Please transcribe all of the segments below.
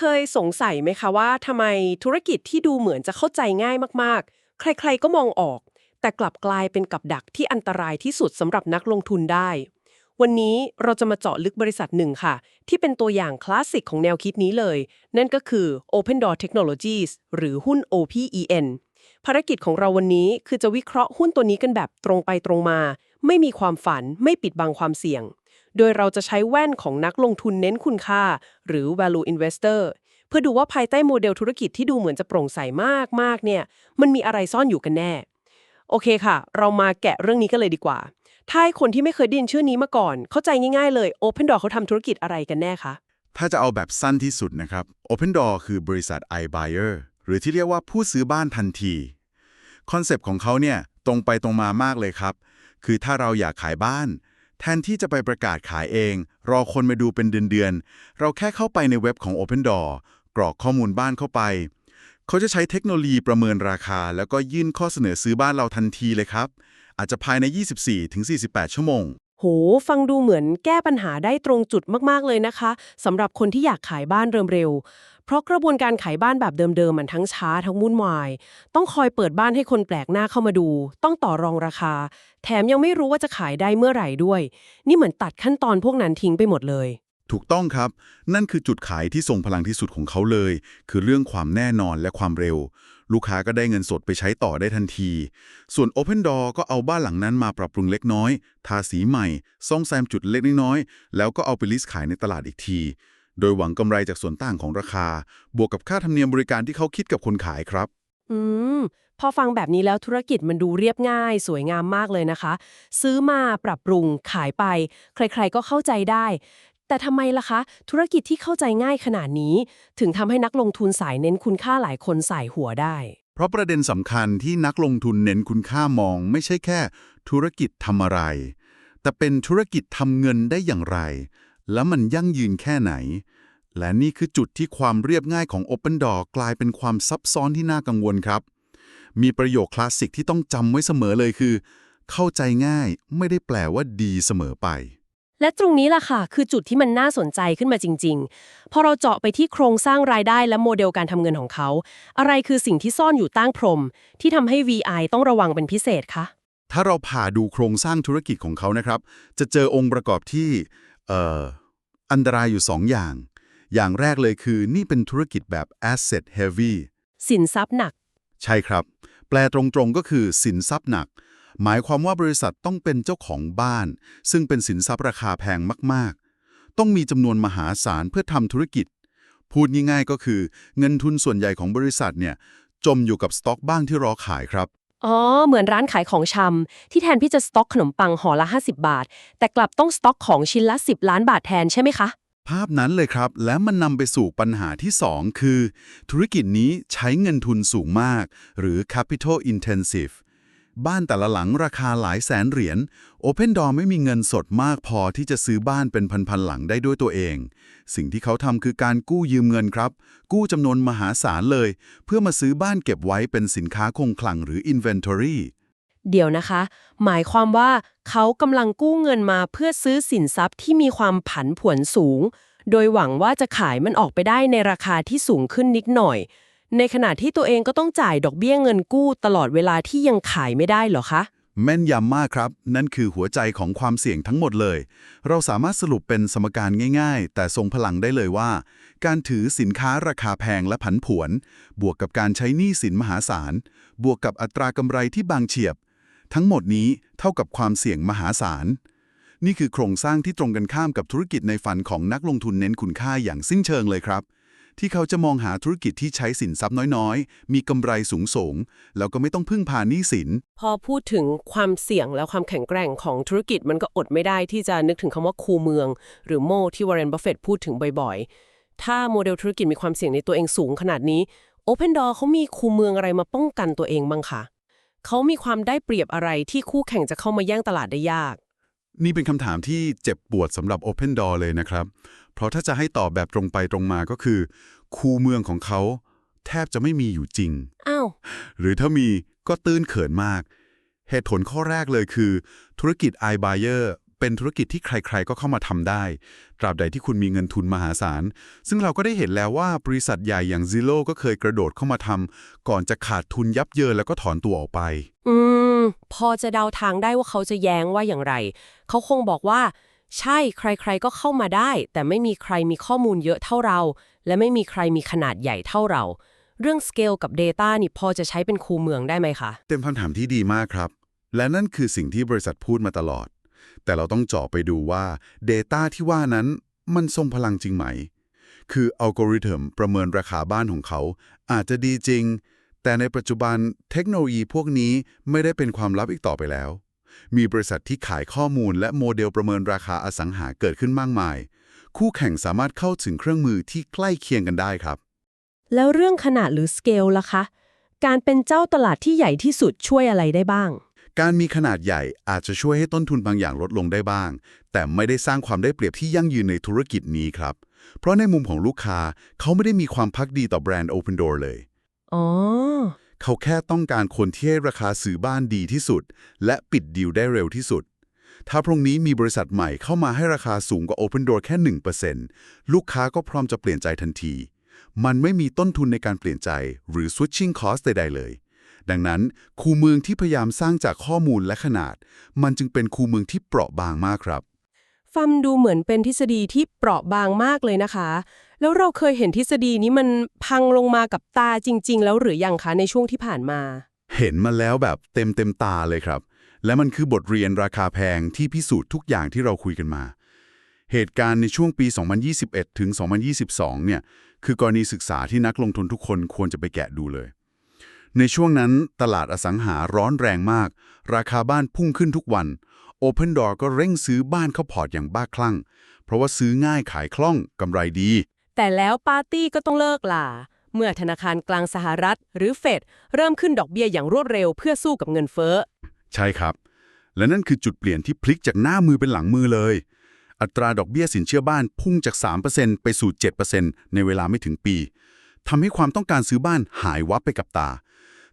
เคยสงสัยไหมคะว่าทำไมธุรกิจที่ดูเหมือนจะเข้าใจง่ายมากๆ ใครๆก็มองออก แต่กลับกลายเป็นกับดักที่อันตรายที่สุดสำหรับนักลงทุนได้ วันนี้เราจะมาเจาะลึกบริษัทหนึ่งค่ะ ที่เป็นตัวอย่างคลาสสิกของแนวคิดนี้เลย นั่นก็คือ Open Door Technologies หรือหุ้น OPEN ภารกิจของเราวันนี้คือจะวิเคราะห์หุ้นตัวนี้กันแบบตรงไปตรงมา ไม่มีความฝันไม่ปิดบังความเสี่ยง โดยเราจะใช้แว่นของนักลงทุนเน้นคุณค่า หรือ value investor เพื่อดูว่าภายใต้โมเดลธุรกิจที่ดูเหมือนจะโปร่งใสมากๆเนี่ย มันมีอะไรซ่อนอยู่กันแน่ โอเคค่ะ เรามาแกะเรื่องนี้กันเลยดีกว่า ถ้าคนที่ไม่เคยได้ยินชื่อนี้มาก่อน เข้าใจง่ายๆเลย Open Door เขาทำธุรกิจอะไรกันแน่คะถ้าจะเอาแบบสั้นที่สุดนะครับ Open Door คือบริษัท iBuyer หรือที่เรียกว่าผู้ซื้อบ้านทันทีคอนเซปต์ของเขาเนี่ยตรงไปตรงมามากเลยครับ คือถ้าเราอยากขายบ้าน แทนที่จะไปประกาศขายเอง รอคนมาดูเป็นเดือนๆ เราแค่เข้าไปในเว็บของ Open Door กรอกข้อมูลบ้านเข้าไป เขาจะใช้เทคโนโลยีประเมินราคา แล้วก็ยื่นข้อเสนอซื้อบ้านเราทันทีเลยครับ อาจจะภายใน 24-48 ชั่วโมง โห ฟังดูเหมือนแก้ปัญหาได้ตรงจุดมากๆเลยนะคะสำหรับคนที่อยากขายบ้านเร็วๆ เพราะกระบวนการขายบ้านแบบเดิมๆมันทั้งช้าทั้งวุ่นวาย ต้องคอยเปิดบ้านให้คนแปลกหน้าเข้ามาดู ต้องต่อรองราคา แถมยังไม่รู้ว่าจะขายได้เมื่อไหร่ด้วย นี่เหมือนตัดขั้นตอนพวกนั้นทิ้งไปหมดเลยถูกต้องครับ นั่นคือจุดขายที่ทรงพลังที่สุดของเขาเลย คือเรื่องความแน่นอนและความเร็ว ลูกค้าก็ได้เงินสดไปใช้ต่อได้ทันที ส่วน Open Door ก็เอาบ้านหลังนั้นมาปรับปรุงเล็กน้อย ทาสีใหม่ ซ่อมแซมจุดเล็กน้อย แล้วก็เอาไปลิสต์ขายในตลาดอีกที โดยหวังกำไรจากส่วนต่างของราคา บวกกับค่าธรรมเนียมบริการที่เขาคิดกับคนขายครับ อืม พอฟังแบบนี้แล้วธุรกิจมันดูเรียบง่าย สวยงามมากเลยนะคะ ซื้อมาปรับปรุงขายไป ใครๆก็เข้าใจได้ แต่ทำไมล่ะคะ ธุรกิจที่เข้าใจง่ายขนาดนี้ ถึงทำให้นักลงทุนสายเน้นคุณค่าหลายคนใส่หัวได้ เพราะประเด็นสำคัญที่นักลงทุนเน้นคุณค่ามอง ไม่ใช่แค่ ธุรกิจทำอะไร แต่เป็นธุรกิจทำเงินได้อย่างไร แล้วมันยั่งยืนแค่ไหน และนี่คือจุดที่ความเรียบง่ายของ Open Door กลายเป็นความซับซ้อนที่น่ากังวลครับ มีประโยคคลาสสิกที่ต้องจำไว้เสมอเลยคือ เข้าใจง่ายไม่ได้แปลว่าดีเสมอไป และตรงนี้ล่ะค่ะ คือจุดที่มันน่าสนใจขึ้นมาจริง ๆ พอเราเจาะไปที่โครงสร้างรายได้และโมเดลการทำเงินของเขา อะไรคือสิ่งที่ซ่อนอยู่ตั้งพรม ที่ทำให้ VI ต้องระวังเป็นพิเศษคะถ้าเราผ่าดูโครงสร้างธุรกิจของเขานะครับ จะเจอองค์ประกอบที่เอ่ออันตรายอยู่2อย่าง อย่างแรกเลยคือนี่เป็นธุรกิจแบบ asset heavy สินทรัพย์หนัก ใช่ครับ แปลตรงๆก็คือสินทรัพย์หนัก หมายความว่าบริษัทต้องเป็นเจ้าของบ้าน ซึ่งเป็นสินทรัพย์ราคาแพงมากๆ ต้องมีจำนวนมหาศาลเพื่อทำธุรกิจ พูดง่ายๆก็คือ เงินทุนส่วนใหญ่ของบริษัทเนี่ยจมอยู่กับสต็อกบ้างที่รอขายครับอ๋อ เหมือนร้านขายของชำที่แทนที่จะสต็อกขนมปังห่อละ 50 บาท แต่กลับต้องสต็อกของชิ้นละ 10 ล้านบาทแทนใช่ไหมคะ ภาพนั้นเลยครับ และมันนำไปสู่ปัญหาที่ 2 คือ ธุรกิจนี้ใช้เงินทุนสูงมาก หรือ capital intensive บ้านแต่ละหลังราคาหลายแสนเหรียญ Open Door ไม่มีเงินสดมากพอที่จะซื้อบ้านเป็นพันๆหลังได้ด้วยตัวเอง สิ่งที่เขาทำคือการกู้ยืมเงินครับ กู้จำนวนมหาศาลเลย เพื่อมาซื้อบ้านเก็บไว้เป็นสินค้าคงคลังหรือ inventory เดี๋ยวนะคะ หมายความว่าเขากำลังกู้เงินมาเพื่อซื้อสินทรัพย์ที่มีความผันผวนสูง โดยหวังว่าจะขายมันออกไปได้ในราคาที่สูงขึ้นนิดหน่อย ในขณะที่ตัวเองก็ต้องจ่ายดอกเบี้ยเงินกู้ตลอดเวลาที่ยังขายไม่ได้เหรอคะ แม่นยำมากครับ นั่นคือหัวใจของความเสี่ยงทั้งหมดเลย เราสามารถสรุปเป็นสมการง่าย ๆ แต่ทรงพลังได้เลยว่า การถือสินค้าราคาแพงและผันผวน บวกกับการใช้หนี้สินมหาศาล บวกกับอัตรากำไรที่บางเฉียบ ทั้งหมดนี้เท่ากับความเสี่ยงมหาศาล นี่คือโครงสร้างที่ตรงกันข้ามกับธุรกิจในฝันของนักลงทุนเน้นคุณค่าอย่างสิ้นเชิงเลยครับ ที่เขาจะมองหาธุรกิจที่ใช้สินทรัพย์น้อยๆ มีกำไรสูงส่งแล้วก็ไม่ต้องพึ่งพาหนี้สิน พอพูดถึงความเสี่ยงและความแข็งแกร่งของธุรกิจมันก็อดไม่ได้ที่จะนึกถึงคำว่าคูเมือง หรือโมที่วอร์เรนบัฟเฟตพูดถึงบ่อยๆ ถ้าโมเดลธุรกิจมีความเสี่ยงในตัวเองสูงขนาดนี้ Open Door เขามีคูเมืองอะไรมาป้องกันตัวเองบ้างคะ เขามีความได้เปรียบอะไรที่คู่แข่งจะเข้ามาแย่งตลาดได้ยาก นี่เป็นคำถามที่เจ็บปวดสำหรับ Open Door เลยนะครับ เพราะถ้าจะให้ตอบแบบตรงไปตรงมาก็คือ คูเมืองของเขาแทบจะไม่มีอยู่จริง อ้าว หรือถ้ามีก็ตื้นเขินมาก เหตุผลข้อแรกเลยคือ ธุรกิจ iBuyer เป็นธุรกิจที่ใครๆก็เข้ามาทำได้ ตราบใดที่คุณมีเงินทุนมหาศาล ซึ่งเราก็ได้เห็นแล้วว่าบริษัทใหญ่อย่าง Zillow ก็เคยกระโดดเข้ามาทำก่อนจะขาดทุนยับเยินแล้วก็ถอนตัวออกไป อืม พอจะเดาทางได้ว่าเขาจะแย้งว่าอย่างไร เขาคงบอกว่า ใช่ใครๆก็เข้ามาได้ แต่ไม่มีใครมีข้อมูลเยอะเท่าเรา และไม่มีใครมีขนาดใหญ่เท่าเรา เรื่องสเกลกับ Data นี่พอจะใช้เป็นคูเมืองได้ไหมคะ เต็มคำถามที่ดีมากครับ และนั่นคือสิ่งที่บริษัทพูดมาตลอด แต่เราต้องเจาะไปดูว่า Data ที่ว่านั้นมันทรงพลังจริงไหม คืออัลกอริทึมประเมินราคาบ้านของเขา อาจจะดีจริง แต่ในปัจจุบันเทคโนโลยีพวกนี้ไม่ได้เป็นความลับอีกต่อไปแล้ว มีบริษัทที่ขายข้อมูลและโมเดลประเมินราคาอสังหาเกิดขึ้นมากมาย คู่แข่งสามารถเข้าถึงเครื่องมือที่ใกล้เคียงกันได้ครับ แล้วเรื่องขนาดหรือสเกลล่ะคะ การเป็นเจ้าตลาดที่ใหญ่ที่สุดช่วยอะไรได้บ้าง การมีขนาดใหญ่อาจจะช่วยให้ต้นทุนบางอย่างลดลงได้บ้าง แต่ไม่ได้สร้างความได้เปรียบที่ยั่งยืนในธุรกิจนี้ครับ เพราะในมุมของลูกค้าเขาไม่ได้มีความพักดีต่อแบรนด์ Open Door เลย อ๋อ เขาแค่ต้องการคนที่ให้ราคาซื้อบ้านดีที่สุด และปิดดีลได้เร็วที่สุด ถ้าพรุ่งนี้มีบริษัทใหม่เข้ามาให้ราคาสูงกว่า Open Door แค่ 1%ลูกค้าก็พร้อมจะเปลี่ยนใจทันที มันไม่มีต้นทุนในการเปลี่ยนใจหรือ switching cost ใดๆเลย ดังนั้นคูเมืองที่พยายามสร้างจากข้อมูลและขนาด มันจึงเป็นคูเมืองที่เปราะบางมากครับฟังดูเหมือนเป็นทฤษฎีที่เปราะบางมากเลยนะคะ แล้วเราเคยเห็นทฤษฎีนี้มันพังลงมากับตาจริง ๆ แล้วหรือยังคะในช่วงที่ผ่านมา เห็นมาแล้วแบบเต็มเต็มๆตาเลยครับ และมันคือบทเรียนราคาแพงที่พิสูจน์ทุกอย่างที่เราคุยกันมา เหตุการณ์ในช่วงปี 2021 ถึง 2022 เนี่ย คือกรณีศึกษาที่นักลงทุนทุกคนควรจะไปแกะดูเลย ในช่วงนั้นตลาดอสังหาร้อนแรงมาก ราคาบ้านพุ่งขึ้นทุกวัน Open Door ก็เร่งซื้อบ้านเข้าพอร์ตอย่างบ้าคลั่ง เพราะว่าซื้อง่ายขายคล่องกำไรดี แต่แล้วปาร์ตี้ก็ต้องเลิกลาเมื่อธนาคารกลางสหรัฐ หรือเฟดเริ่มขึ้นดอกเบี้ยอย่างรวดเร็วเพื่อสู้กับเงินเฟ้อ ใช่ครับ และนั่นคือจุดเปลี่ยนที่พลิกจากหน้ามือเป็นหลังมือเลย อัตราดอกเบี้ยสินเชื่อบ้านพุ่งจาก 3%ไปสู่ 7%ในเวลาไม่ถึงปีทำให้ความต้องการซื้อบ้านหายวับไปกับตา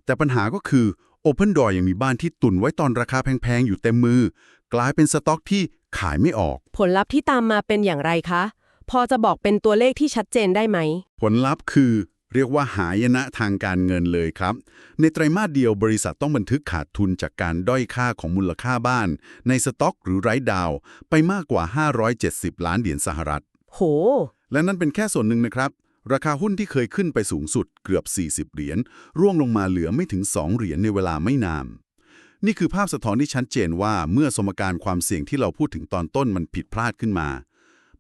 แต่ปัญหาก็คือ Open Door ยังมีบ้านที่ตุนไว้ตอนราคาแพง ๆ อยู่เต็มมือ กลายเป็นสต็อกที่ขายไม่ออก ผลลัพธ์ที่ตามมาเป็นอย่างไรคะ พอจะบอกเป็นตัวเลขที่ชัดเจนได้ไหม ผลลัพธ์คือเรียกว่าหายนะทางการเงินเลยครับ ในไตรมาสเดียวบริษัทต้องบันทึกขาดทุนจากการด้อยค่าของมูลค่าบ้าน ในสต็อกหรือไร้ดาว ไปมากกว่า 570 ล้านเหรียญสหรัฐ โห และนั่นเป็นแค่ส่วนหนึ่งนะครับ ราคาหุ้นที่เคยขึ้นไปสูงสุดเกือบ 40 เหรียญร่วงลงมาเหลือไม่ถึง 2 เหรียญในเวลาไม่นาน นี่คือภาพสะท้อนที่ชัดเจนว่าเมื่อสมการความเสี่ยงที่เราพูดถึงตอนต้นมันผิดพลาดขึ้นมา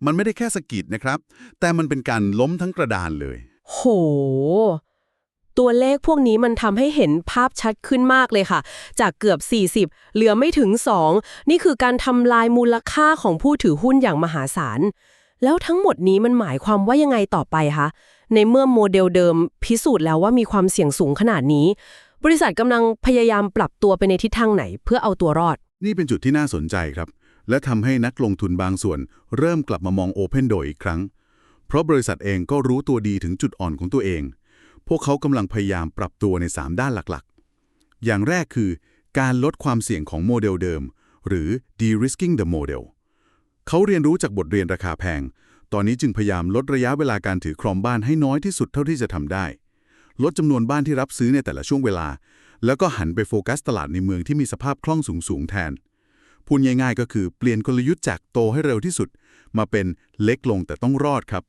มันไม่ได้แค่สะกิดนะครับ แต่มันเป็นการล้มทั้งกระดานเลย โห ตัวเลขพวกนี้มันทำให้เห็นภาพชัดขึ้นมากเลยค่ะ จากเกือบ 40 เหลือไม่ถึง 2 นี่คือการทำลายมูลค่าของผู้ถือหุ้นอย่างมหาศาล แล้วทั้งหมดนี้มันหมายความว่ายังไงต่อไปคะในเมื่อโมเดลเดิมพิสูจน์แล้วว่ามีความเสี่ยงสูงขนาดนี้ บริษัทกำลังพยายามปรับตัวไปในทิศทางไหนเพื่อเอาตัวรอด นี่เป็นจุดที่น่าสนใจครับ และทำให้นักลงทุนบางส่วน เริ่มกลับมามอง Open Door อีกครั้ง เพราะบริษัทเองก็รู้ตัวดีถึงจุดอ่อนของตัวเอง พวกเขากำลังพยายามปรับตัวใน 3 ด้านหลักๆ อย่างแรกคือ การลดความเสี่ยงของโมเดลเดิม หรือ de-risking the model เขาเรียนรู้จากบทเรียนราคาแพง ตอนนี้จึงพยายามลดระยะเวลาการถือครองบ้านให้น้อยที่สุดเท่าที่จะทำได้ ลดจำนวนบ้านที่รับซื้อในแต่ละช่วงเวลา แล้วก็หันไปโฟกัสตลาดในเมืองที่มีสภาพคล่องสูงๆแทน พูดง่ายๆ ก็คือเปลี่ยนกลยุทธ์จากโตให้เร็วที่สุด มาเป็นเล็กลงแต่ต้องรอดครับ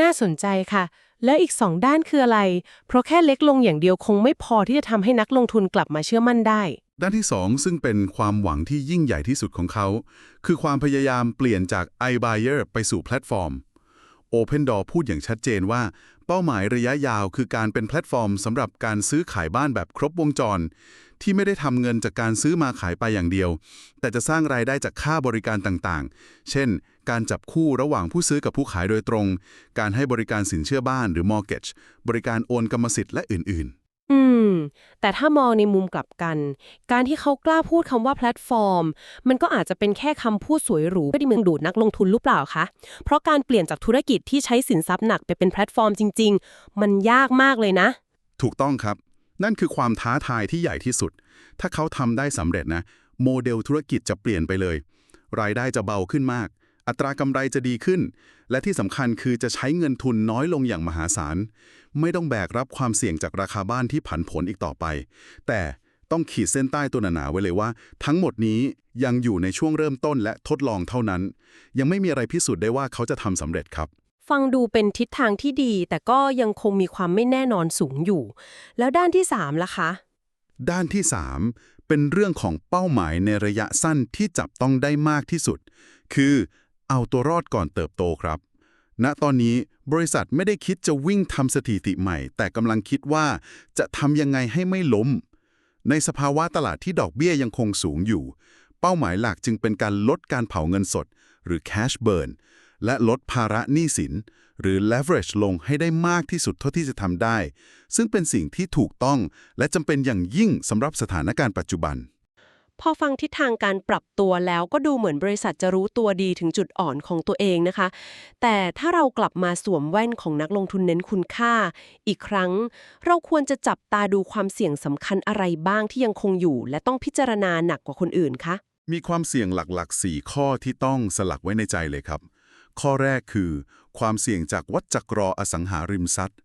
น่าสนใจค่ะ แล้วอีกสองด้านคืออะไร เพราะแค่เล็กลงอย่างเดียวคงไม่พอที่จะทำให้นักลงทุนกลับมาเชื่อมั่นได้ ด้านที่ 2 ซึ่งเป็นความหวังที่ยิ่งใหญ่ที่สุดของเขา คือความพยายามเปลี่ยนจาก iBuyer ไปสู่แพลตฟอร์ม Open Door พูดอย่างชัดเจนว่า เป้าหมายระยะยาวคือการเป็นแพลตฟอร์มสำหรับการซื้อขายบ้านแบบครบวงจร ที่ไม่ได้ทำเงินจากการซื้อมาขายไปอย่างเดียว แต่จะสร้างรายได้จากค่าบริการต่างๆ เช่น การจับคู่ระหว่างผู้ซื้อกับผู้ขายโดยตรง การให้บริการสินเชื่อบ้านหรือ mortgage บริการโอนกรรมสิทธิ์และอื่นๆ อืม แต่ถ้ามองในมุมกลับกัน การที่เขากล้าพูดคำว่าแพลตฟอร์ม มันก็อาจจะเป็นแค่คำพูดสวยหรูไม่ได้เมืองดูดนักลงทุนหรือเปล่าคะ เพราะการเปลี่ยนจากธุรกิจที่ใช้สินทรัพย์หนักไปเป็นแพลตฟอร์มจริง ๆ มันยากมากเลยนะ ถูกต้องครับ นั่นคือความท้าทายที่ใหญ่ที่สุด ถ้าเขาทำได้สำเร็จนะ โมเดลธุรกิจจะเปลี่ยนไปเลย รายได้จะเบาขึ้นมาก อัตรากำไรจะดีขึ้น และที่สำคัญคือจะใช้เงินทุนน้อยลงอย่างมหาศาล ไม่ต้องแบกรับความเสี่ยงจากราคาบ้านที่ผันผวนอีกต่อไป แต่ต้องขีดเส้นใต้ตัวหนาๆไว้เลยว่า ทั้งหมดนี้ยังอยู่ในช่วงเริ่มต้นและทดลองเท่านั้น ยังไม่มีอะไรพิสูจน์ได้ว่าเขาจะทำสำเร็จครับฟังดูเป็นทิศทางที่ดี แต่ก็ยังคงมีความไม่แน่นอนสูงอยู่ แล้วด้านที่3ล่ะคะ ด้านที่ 3 เป็นเรื่องของเป้าหมายในระยะสั้นที่จับต้องได้มากที่สุด คือ เอาตัวรอดก่อนเติบโตครับ ณตอนนี้บริษัทไม่ได้คิดจะวิ่งทำสถิติใหม่ แต่กำลังคิดว่าจะทำยังไงให้ไม่ล้ม ในสภาวะตลาดที่ดอกเบี้ยยังคงสูงอยู่ เป้าหมายหลักจึงเป็นการลดการเผาเงินสด หรือ cash burn และลดภาระหนี้สิน หรือ leverage ลงให้ได้มากที่สุดเท่าที่จะทำได้ ซึ่งเป็นสิ่งที่ถูกต้องและจำเป็นอย่างยิ่งสำหรับสถานการณ์ปัจจุบัน พอฟังทิศทางการปรับตัวแล้วก็ดูเหมือนบริษัทจะรู้ตัวดีถึงจุดอ่อนของตัวเองนะคะ แต่ถ้าเรากลับมาสวมแว่นของนักลงทุนเน้นคุณค่า อีกครั้ง เราควรจะจับตาดูความเสี่ยงสำคัญอะไรบ้างที่ยังคงอยู่ และต้องพิจารณาหนักกว่าคนอื่นคะมีความเสี่ยงหลักๆ 4 ข้อที่ต้องสลักไว้ในใจเลยครับ ข้อแรกคือ ความเสี่ยงจากวัฏจักรออสังหาริมทรัพย์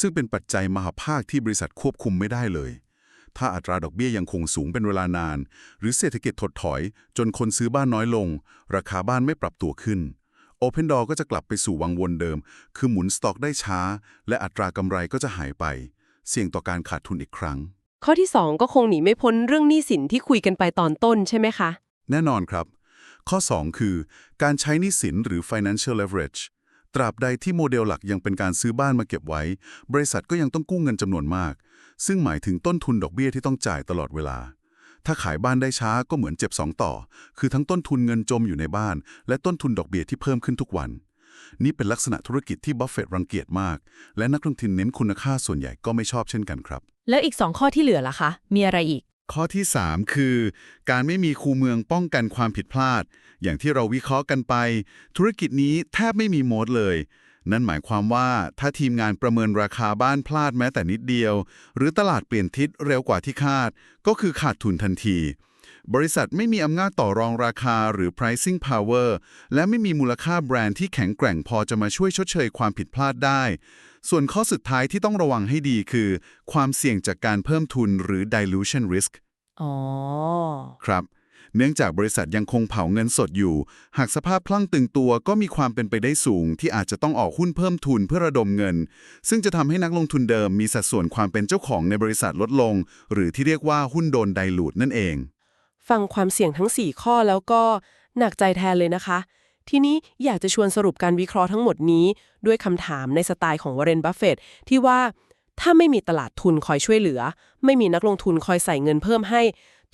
ซึ่งเป็นปัจจัยมหาภาคที่บริษัทควบคุมไม่ได้เลย ถ้าอัตราดอกเบี้ยยังคงสูงเป็นเวลานาน หรือเศรษฐกิจถดถอย จนคนซื้อบ้านน้อยลง ราคาบ้านไม่ปรับตัวขึ้น Open Door ก็จะกลับไปสู่วังวนเดิม คือหมุนสต็อกได้ช้า และอัตรากำไรก็จะหายไป เสี่ยงต่อการขาดทุนอีกครั้ง ข้อที่ 2 ก็คงหนีไม่พ้นเรื่องหนี้สินที่คุยกันไปตอนต้นใช่ไหมคะ แน่นอนครับ ข้อ 2 คือ การใช้หนี้สินหรือ financial leverage ตราบใดที่โมเดลหลักยังเป็นการซื้อบ้านมาเก็บไว้ บริษัทก็ยังต้องกู้เงินจำนวนมาก ซึ่งหมายถึงต้นทุนดอกเบี้ยที่ต้องจ่ายตลอดเวลา ถ้าขายบ้านได้ช้าก็เหมือนเจ็บ2ต่อ คือทั้งต้นทุนเงินจมอยู่ในบ้าน และต้นทุนดอกเบี้ยที่เพิ่มขึ้นทุกวัน นี่เป็นลักษณะธุรกิจที่บัฟเฟตต์รังเกียจมาก และนักลงทุนเน้นคุณค่าส่วนใหญ่ก็ไม่ชอบเช่นกันครับ แล้วอีก 2 ข้อที่เหลือล่ะคะ มีอะไรอีก ข้อที่ 3 คือ การไม่มีคูเมืองป้องกันความผิดพลาด อย่างที่เราวิเคราะห์กันไป ธุรกิจนี้แทบไม่มีโมดเลย นั่นหมายความว่าถ้าทีมงานประเมินราคาบ้านพลาดแม้แต่นิดเดียว หรือตลาดเปลี่ยนทิศเร็วกว่าที่คาด ก็คือขาดทุนทันที บริษัทไม่มีอำนาจต่อรองราคาหรือ pricing power และไม่มีมูลค่าแบรนด์ที่แข็งแกร่งพอจะมาช่วยชดเชยความผิดพลาดได้ ส่วนข้อสุดท้ายที่ต้องระวังให้ดีคือ ความเสี่ยงจากการเพิ่มทุนหรือ dilution risk อ๋อ ครับ เนื่องจากบริษัทยังคงเผาเงินสดอยู่ หากสภาพคลั่งตึงตัวก็มีความเป็นไปได้สูง ที่อาจจะต้องออกหุ้นเพิ่มทุนเพื่อระดมเงิน ซึ่งจะทำให้นักลงทุนเดิมมีสัดส่วนความเป็นเจ้าของในบริษัทลดลง หรือที่เรียกว่าหุ้นโดนไดลูดนั่นเอง ฟังความเสี่ยงทั้ง 4 ข้อแล้วก็หนักใจแทนเลยนะคะ ทีนี้อยากจะชวนสรุปการวิเคราะห์ทั้งหมดนี้ ด้วยคำถามในสไตล์ของวอร์เรนบัฟเฟตที่ว่าถ้าไม่มีตลาดทุนคอยช่วยเหลือ ไม่มีนักลงทุนคอยใส่เงินเพิ่มให้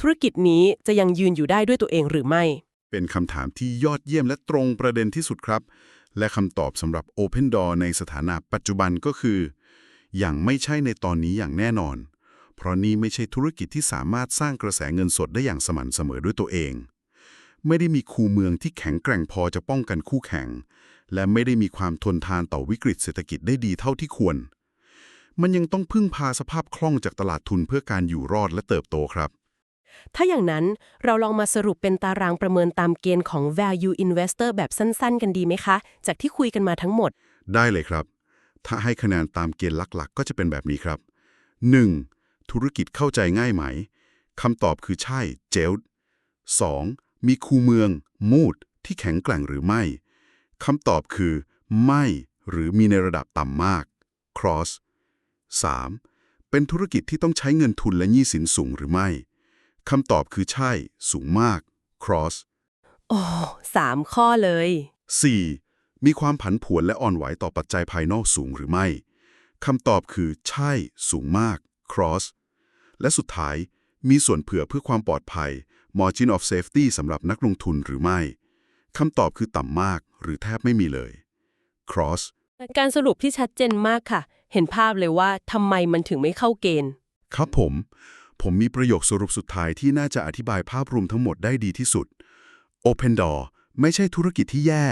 ธุรกิจนี้จะยังยืนอยู่ได้ด้วยตัวเองหรือไม่ เป็นคำถามที่ยอดเยี่ยมและตรงประเด็นที่สุดครับ และคำตอบสำหรับ Open Door ในสถานะปัจจุบันก็คือ อย่างไม่ใช่ในตอนนี้อย่างแน่นอน เพราะนี่ไม่ใช่ธุรกิจที่สามารถสร้างกระแสเงินสดได้อย่างสม่ำเสมอด้วยตัวเอง ไม่ได้มีคูเมืองที่แข็งแกร่งพอจะป้องกันคู่แข่ง และไม่ได้มีความทนทานต่อวิกฤตเศรษฐกิจได้ดีเท่าที่ควร มันยังต้องพึ่งพาสภาพคล่องจากตลาดทุนเพื่อการอยู่รอดและเติบโตครับ ถ้าอย่างนั้นเราลองมาสรุปเป็นตารางประเมินตามเกณฑ์ของ value investor แบบสั้น ๆ กันดีไหมคะ จากที่คุยกันมาทั้งหมด ได้เลยครับ ถ้าให้คะแนนตามเกณฑ์หลักๆ ก็จะเป็นแบบนี้ครับ 1. ธุรกิจเข้าใจง่ายไหมคำตอบคือใช่เจล 2. มีคูเมือง มูด ที่แข็งแกร่งหรือไม่คำตอบคือ ไม่หรือมีในระดับต่ำมาก cross 3. เป็นธุรกิจที่ต้องใช้เงินทุนและหนี้สินสูงหรือไม่ คำตอบคือใช่ สูงมาก cross โอ้สามข้อเลย 4. มีความผันผวนและอ่อนไหวต่อปัจจัยภายนอกสูงหรือไม่ คำตอบคือใช่ สูงมาก cross และสุดท้าย มีส่วนเผื่อเพื่อความปลอดภัย margin of safety สำหรับนักลงทุนหรือไม่ คำตอบคือต่ำมาก หรือแทบไม่มีเลย cross การสรุปที่ชัดเจนมากค่ะ เห็นภาพเลยว่าทำไมมันถึงไม่เข้าเกณฑ์ ครับผม ผมมีประโยคสรุปสุดท้ายที่น่าจะอธิบายภาพรวมทั้งหมดได้ดีที่สุด Open Door ไม่ใช่ธุรกิจที่แย่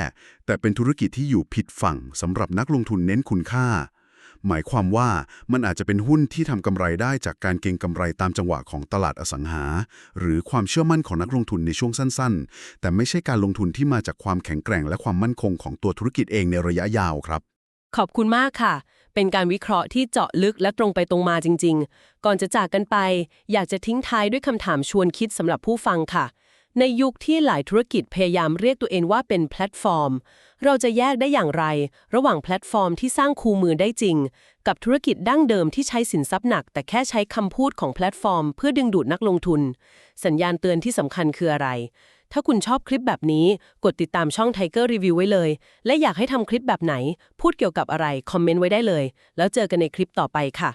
แต่เป็นธุรกิจที่อยู่ผิดฝั่งสำหรับนักลงทุนเน้นคุณค่า หมายความว่ามันอาจจะเป็นหุ้นที่ทำกำไรได้จากการเก็งกำไรตามจังหวะของตลาดอสังหา หรือความเชื่อมั่นของนักลงทุนในช่วงสั้นๆ แต่ไม่ใช่การลงทุนที่มาจากความแข็งแกร่งและความมั่นคงของตัวธุรกิจเองในระยะยาวครับ ขอบคุณมากค่ะ เป็นการวิเคราะห์ที่เจาะลึกและตรงไปตรงมาจริง ๆ ก่อนจะจากกันไป อยากจะทิ้งท้ายด้วยคำถามชวนคิดสำหรับผู้ฟังค่ะ ในยุคที่หลายธุรกิจพยายามเรียกตัวเองว่าเป็นแพลตฟอร์ม เราจะแยกได้อย่างไร ระหว่างแพลตฟอร์มที่สร้างคูมือได้จริง กับธุรกิจดั้งเดิมที่ใช้สินทรัพย์หนัก แต่แค่ใช้คำพูดของแพลตฟอร์ม เพื่อดึงดูดนักลงทุน สัญญาณเตือนที่สำคัญคืออะไร ถ้าคุณชอบคลิปแบบนี้ กดติดตามช่อง Tiger Review ไว้เลย และอยากให้ทำคลิปแบบไหน พูดเกี่ยวกับอะไร คอมเมนต์ไว้ได้เลย แล้วเจอกันในคลิปต่อไปค่ะ